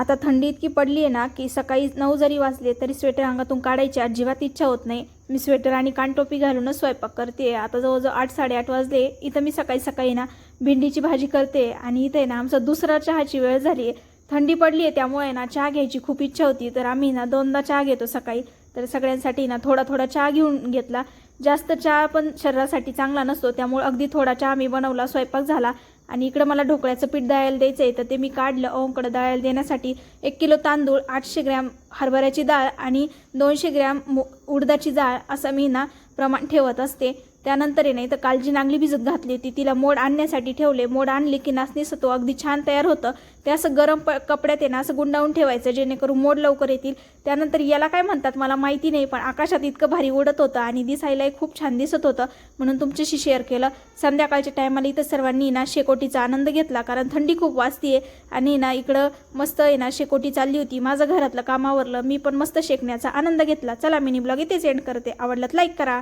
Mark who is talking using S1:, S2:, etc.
S1: आता थंडी इतकी पडली आहे ना की सकाळी नऊ जरी वाजले तरी स्वेटर अंगातून काढायची अजिबात इच्छा होत नाही. मी स्वेटर आणि कानटोपी घालूनच स्वयंपाक करते. आता जवळजवळ आठ साडेआठ वाजले. इथं मी सकाळी सकाळी ना भेंडीची भाजी करते आणि इथे ना आमचा दुसरा चहाची वेळ झाली आहे थंडी पडली आहे त्यामुळे ना चहा घ्यायची खूप इच्छा होती. तर आम्ही ना दोनदा चहा घेतो सकाळी. तर सगळ्यांसाठी ना थोडा थोडा चहा घेऊन घेतला. जास्त चहा पण शरीरासाठी चांगला नसतो. त्यामुळे अगदी थोडा चहा मी बनवला स्वयंपाक झाला. आणि इकडं मला ढोकळ्याचं पीठ दळायला द्यायचं आहे तर ते मी काढलं. ओंकडं दळायला देण्यासाठी एक किलो तांदूळ आठशे ग्रॅम हरभऱ्याची डाळ आणि दोनशे ग्रॅम उडदाची डाळ असं मी ना प्रमाण ठेवत असते. त्यानंतर आहे नाही तर काल जी नांगली भिजत घातली होती. तिला मोड आणण्यासाठी ठेवले. मोड आणली की नाचणीचं तो अगदी छान तयार होतं. ते असं गरम प कपड्यात आहे ना असं गुंडाळून ठेवायचं जेणेकरून मोड लवकर येतील. त्यानंतर याला काय म्हणतात? मला माहिती नाही पण आकाशात इतकं भारी उडत होतं आणि दिसायलाही खूप छान दिसत होतं म्हणून तुमच्याशी शेअर केलं. संध्याकाळच्या टायमाला इथं सर्वांनी ना शेकोटीचा आनंद घेतला कारण थंडी खूप वाजतीये. आणि ना इकडं मस्त आहे ना शेकोटी चालली होती. माझं घरातलं कामावरलं मी पण मस्त शेकण्याचा आनंद घेतला. चला मिनी ब्लॉग इथेच एंड करते. आवडलं लाईक करा.